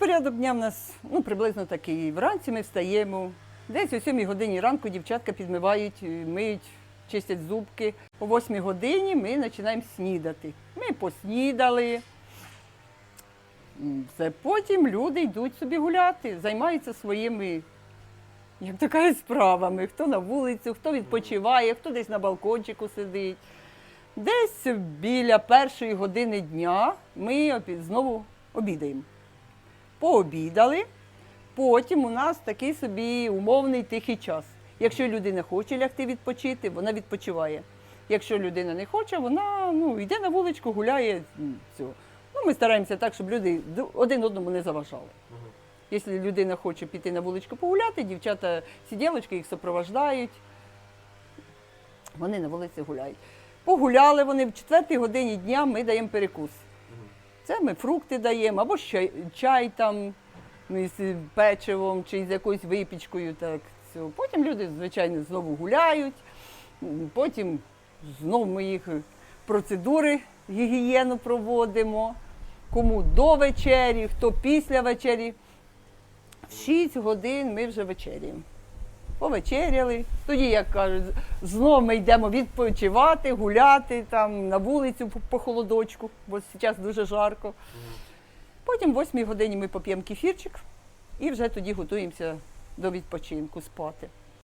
Розпорядок дня в нас ну, приблизно такий. Вранці ми встаємо. Десь о 7 годині ранку дівчатка підмивають, е, миють, чистять зубки. О 8 годині ми починаємо снідати. Ми поснідали. Все. Потім люди йдуть собі гуляти, займаються своїми, як то справами. Хто на вулицю, хто відпочиває, хто десь на балкончику сидить. Десь біля першої години дня ми знову обідаємо. Пообідали, потім у нас такий собі умовний тихий час. Якщо людина хоче лягти відпочити, вона відпочиває. Якщо людина не хоче, вона ну, йде на вуличку, гуляє. м, Ну, ми стараємося так, щоб люди один одному не заважали. Якщо людина хоче піти на вуличку погуляти, дівчата сиділочки їх супровождають. Вони на вулиці гуляють. Погуляли вони в четвертій годині дня ми даємо перекус. Це ми фрукти даємо, або чай, чай там з печивом чи з якоюсь випічкою. Так. Потім люди, звичайно, знову гуляють, потім знову ми їх процедури гігієну проводимо. Кому до вечері, хто після вечері. В 6 годин ми вже вечеряємо. Повечеряли. Тоді, як кажуть, знову ми йдемо відпочивати, гуляти там на вулицю по- по холодочку, бо зараз дуже жарко. Потім в 8 годині ми поп'ємо кефірчик і вже тоді готуємося до відпочинку спати.